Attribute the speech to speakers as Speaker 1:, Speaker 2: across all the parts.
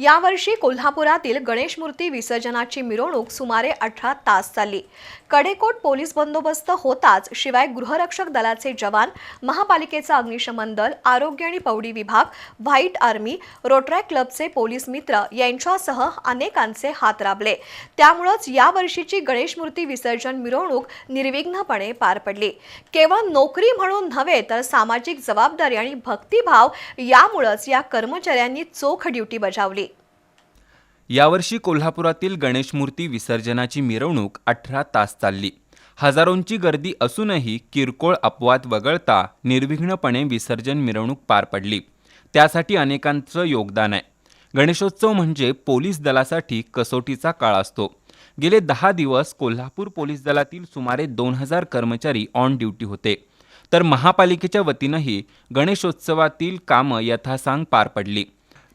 Speaker 1: यावर्षी कोल्हापुरातील गणेश मूर्ती विसर्जनाची मिरवणूक सुमारे अठरा तास चालली. कडेकोट पोलीस बंदोबस्त होताच शिवाय गृहरक्षक दलाचे जवान महापालिकेचा अग्निशमन दल आरोग्य आणि पौडी विभाग व्हाईट आर्मी रोटरॅक क्लबचे पोलीस मित्र यांच्यासह अनेकांचे हात राबले. त्यामुळंच यावर्षीची गणेश मूर्ती विसर्जन मिरवणूक निर्विघ्नपणे पार पडली. केवळ नोकरी म्हणून नव्हे तर सामाजिक जबाबदारी आणि भक्तिभाव यामुळंच या कर्मचाऱ्यांनी चोख ड्युटी बजावली.
Speaker 2: यावर्षी कोल्हापुरातील गणेशमूर्ती विसर्जनाची मिरवणूक अठरा तास चालली. हजारोंची गर्दी असूनही किरकोळ अपवाद वगळता निर्विघ्नपणे विसर्जन मिरवणूक पार पडली. त्यासाठी अनेकांचं योगदान आहे. गणेशोत्सव म्हणजे पोलीस दलासाठी कसोटीचा काळ असतो. गेले दहा दिवस कोल्हापूर पोलीस दलातील सुमारे दोन हजार कर्मचारी ऑन ड्युटी होते. तर महापालिकेच्या वतीनंही गणेशोत्सवातील कामं यथासांग पार पडली.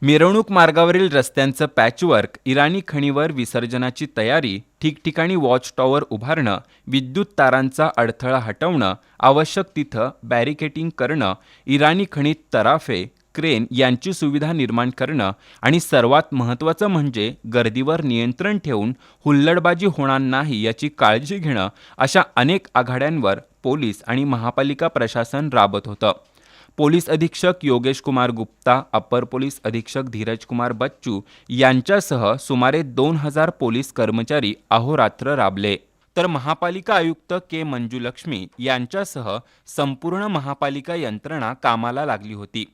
Speaker 2: मिरवणूक मार्गावरील रस्त्यांचं पॅचवर्क इराणी खणीवर विसर्जनाची तयारी ठिकठिकाणी वॉच टॉवर उभारणं विद्युत तारांचा अडथळा हटवणं आवश्यक तिथं बॅरिकेटिंग करणं इराणी खणीत तराफे क्रेन यांची सुविधा निर्माण करणं आणि सर्वात महत्त्वाचं म्हणजे गर्दीवर नियंत्रण ठेवून हुल्लडबाजी होणार नाही याची काळजी घेणं अशा अनेक आघाड्यांवर पोलीस आणि महापालिका प्रशासन राबत होतं. पोलीस अधीक्षक योगेश कुमार गुप्ता अप्पर पोलीस अधीक्षक धीरज कुमार बच्चू यांच्यासह सुमारे दोन हजार पोलीस कर्मचारी अहोरात्र राबले. तर महापालिका आयुक्त के मंजुलक्ष्मी यांच्यासह संपूर्ण महापालिका यंत्रणा कामाला लागली होती.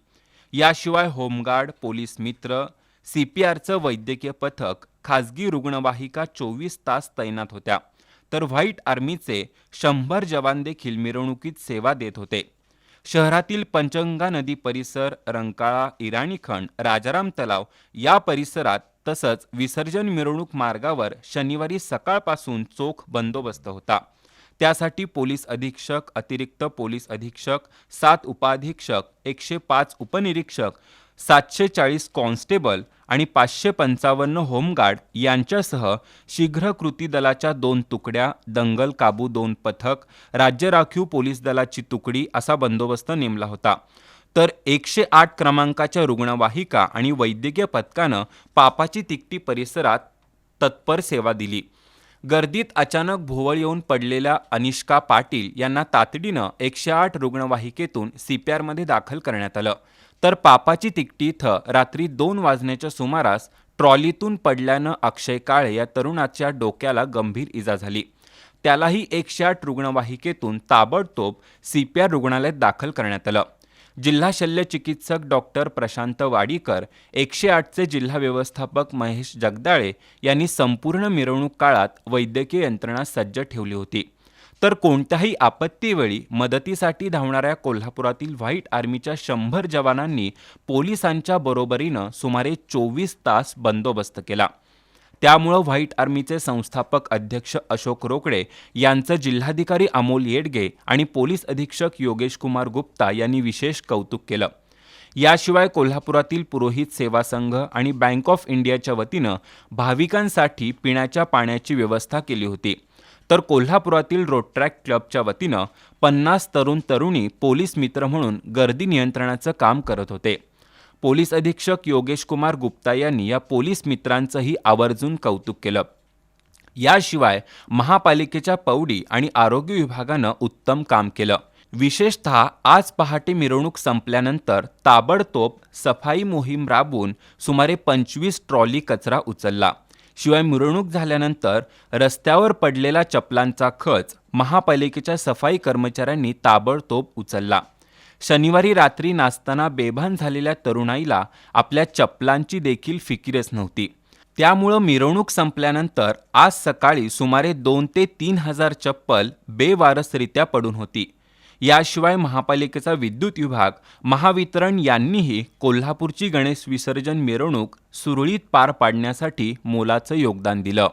Speaker 2: याशिवाय होमगार्ड पोलीस मित्र सी पी आरचं वैद्यकीय पथक खाजगी रुग्णवाहिका चोवीस तास तैनात होत्या. तर व्हाईट आर्मीचे शंभर जवान देखील मिरवणुकीत सेवा देत होते. शहरातील पंचगंगा नदी परिसर रंकाळा इराणी खंड राजाराम तलाव या परिसरात तसंच विसर्जन मिरवणूक मार्गावर शनिवारी सकाळपासून चोख बंदोबस्त होता. त्यासाठी पोलीस अधीक्षक अतिरिक्त पोलीस अधीक्षक सात उपाधीक्षक एकशे पाच उपनिरीक्षक सातशे चाळीस कॉन्स्टेबल आणि पाचशे पंचावन्न होमगार्ड यांच्यासह शीघ्र कृती दलाच्या दोन तुकड्या दंगल काबू दोन पथक राज्य राखीव पोलीस दलाची तुकडी असा बंदोबस्त नेमला होता. तर एकशे आठ क्रमांकाच्या रुग्णवाहिका आणि वैद्यकीय पथकानं पापाची तिकटी परिसरात तत्पर सेवा दिली. गर्दीत अचानक भोवळ येऊन पडलेल्या अनिष्का पाटील यांना तातडीनं एकशे आठ रुग्णवाहिकेतून सी पी आरमध्ये दाखल करण्यात आलं. तर पापाची तिकटी इथं रात्री दोन वाजण्याच्या सुमारास ट्रॉलीतून पडल्यानं अक्षय काळे या तरुणाच्या डोक्याला गंभीर इजा झाली. त्यालाही एकशे आठ रुग्णवाहिकेतून ताबडतोब सी पी आर रुग्णालयात दाखल करण्यात आलं. जिल्हा शल्य चिकित्सक डॉक्टर प्रशांत वाडीकर एकशे आठचे जिल्हा व्यवस्थापक महेश जगदाळे यांनी संपूर्ण मिरवणूक काळात वैद्यकीय यंत्रणा सज्ज ठेवली होती. तर कोणत्याही आपत्तीवेळी मदतीसाठी धावणाऱ्या कोल्हापुरातील व्हाईट आर्मीच्या शंभर जवानांनी पोलिसांच्या बरोबरीनं सुमारे चोवीस तास बंदोबस्त केला. त्यामुळं व्हाईट आर्मीचे संस्थापक अध्यक्ष अशोक रोकडे यांचं जिल्हाधिकारी अमोल येडगे आणि पोलीस अधीक्षक योगेश कुमार गुप्ता यांनी विशेष कौतुक केलं. याशिवाय कोल्हापुरातील पुरोहित सेवा संघ आणि बँक ऑफ इंडियाच्या वतीनं भाविकांसाठी पिण्याच्या पाण्याची व्यवस्था केली होती. तर कोल्हापुरातील रोटरॅक क्लबच्या वतीनं पन्नास तरुण तरुणी पोलीस मित्र म्हणून गर्दी नियंत्रणाचं काम करत होते. पोलीस अधीक्षक योगेश कुमार गुप्ता यांनी या पोलीस मित्रांचंही आवर्जून कौतुक केलं. याशिवाय महापालिकेच्या पौडी आणि आरोग्य विभागानं उत्तम काम केलं. विशेषतः आज पहाटे मिरवणूक संपल्यानंतर ताबडतोब सफाई मोहीम राबवून सुमारे पंचवीस ट्रॉली कचरा उचलला. शिवाय मिरवणूक झाल्यानंतर रस्त्यावर पडलेला चपलांचा खच महापालिकेच्या सफाई कर्मचाऱ्यांनी ताबडतोब उचलला. शनिवारी रात्री नाचताना बेभान झालेल्या तरुणाईला आपल्या चपलांची देखील फिकीरच नव्हती. त्यामुळं मिरवणूक संपल्यानंतर आज सकाळी सुमारे दोन ते तीन हजार चप्पल बेवारसरित्या पडून होती. याशिवाय महापालिकेचा विद्युत विभाग महावितरण यांनीही कोल्हापूरची गणेश विसर्जन मिरवणूक सुरळीत पार पाडण्यासाठी मोलाचं योगदान दिलं.